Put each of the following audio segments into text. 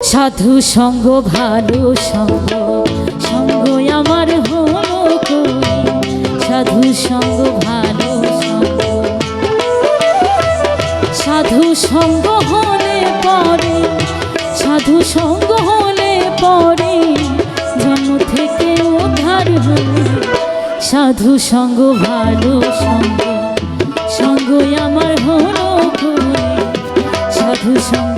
সাধু সঙ্গ, ভালো সঙ্গ সঙ্গ আমার হলো সাধু সঙ্গ, ভালো সঙ্গ। সাধু সঙ্গ হলে পরে, সাধু সঙ্গ হলে পরে, জন্ম থেকে উদ্ধার হলে। সাধু সঙ্গ, ভালো সঙ্গ সঙ্গ আমার হলো সাধু সঙ্গ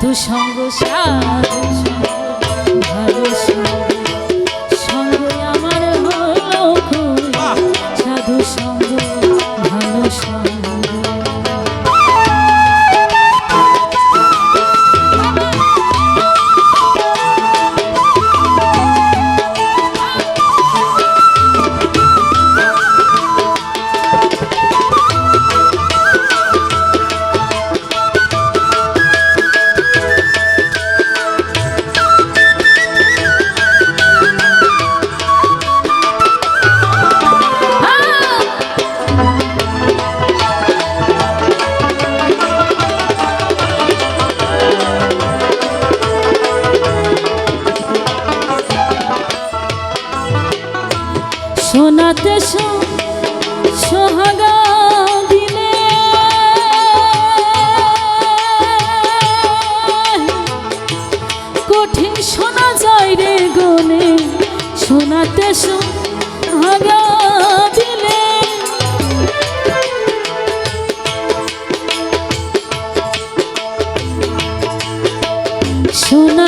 সাধু সঙ্গ সাধু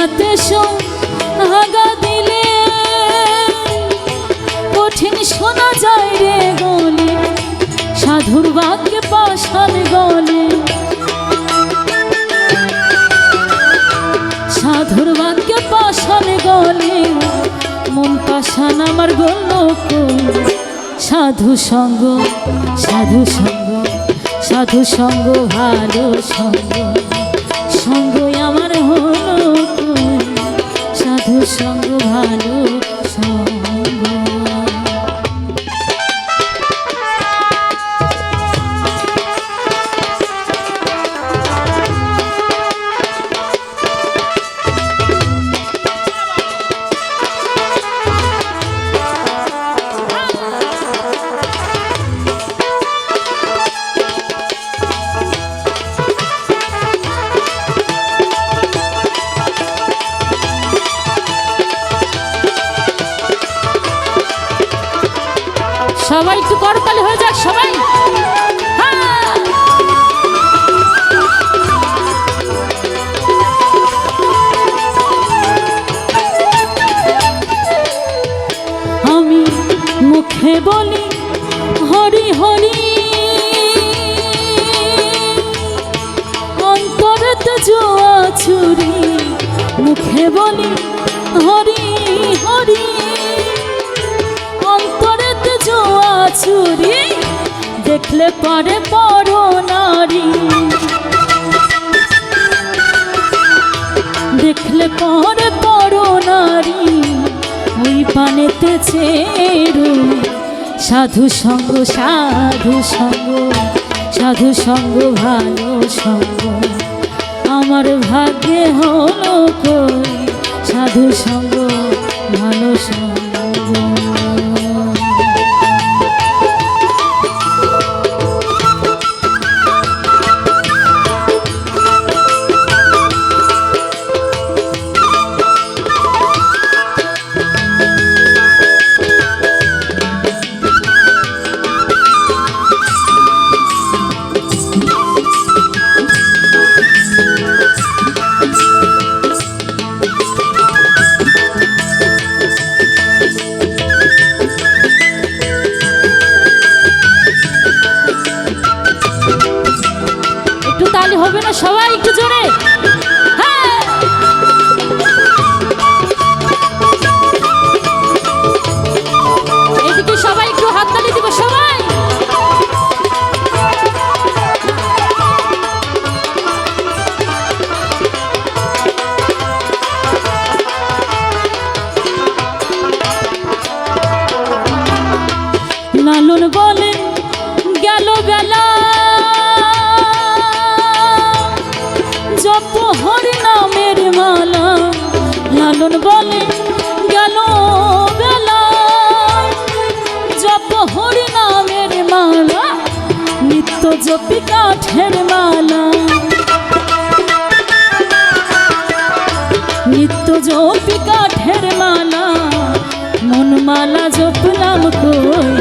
সোনাতে সোহাগা দিলে। কঠিন শোনা যায় রে গলে, সাধুর বাক্যে পাশান গলে। সাধুর বাক্যে পাশান গলে, মন পাশান আমার গল সাধু সঙ্গ সাধু সঙ্গ সাধু সঙ্গ, ভালো সঙ্গ। সঙ্গ ভালো সবাই একটু করতালি হয়ে যাক, সবাই। হ্যাঁ। আমি মুখে বলি, হরি হরি। অন্তরতে জোয়া ছুরি, মুখে বলি, হরি হরি। দেখলে পরে পর নারী। দেখলে পরে পর নারী। ওই পানেতে চেরু। সাধু সঙ্গ সাধু সঙ্গ সাধু সঙ্গ, ভালো সঙ্গ। আমার ভাগ্যে হলো কই? সাধু সঙ্গ, ভালো সঙ্গ। লালন বলে গেল বেলা। জপ হরি নামের মালা, নিত্য জপি কাঠের মালা। নিত্য জপি কাঠের মালা, মন মালা জপলাম কই?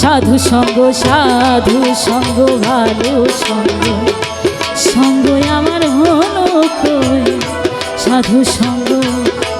সাধু সঙ্গ সাধু সঙ্গ, ভালো সঙ্গ। সঙ্গ আমার হলো কই? সাধু সঙ্গ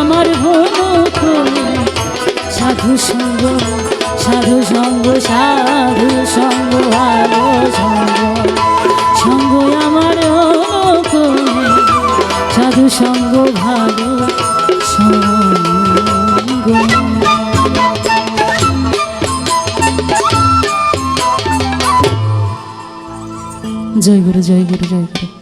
আমার? সাধু সঙ্গ সাধু সঙ্গ সাধু সঙ্গ, ভালো সঙ্গ সঙ্গ আমার? সাধু সঙ্গ, ভালো সঙ্গ জয় গুরু জয় গুরু জয় গুরু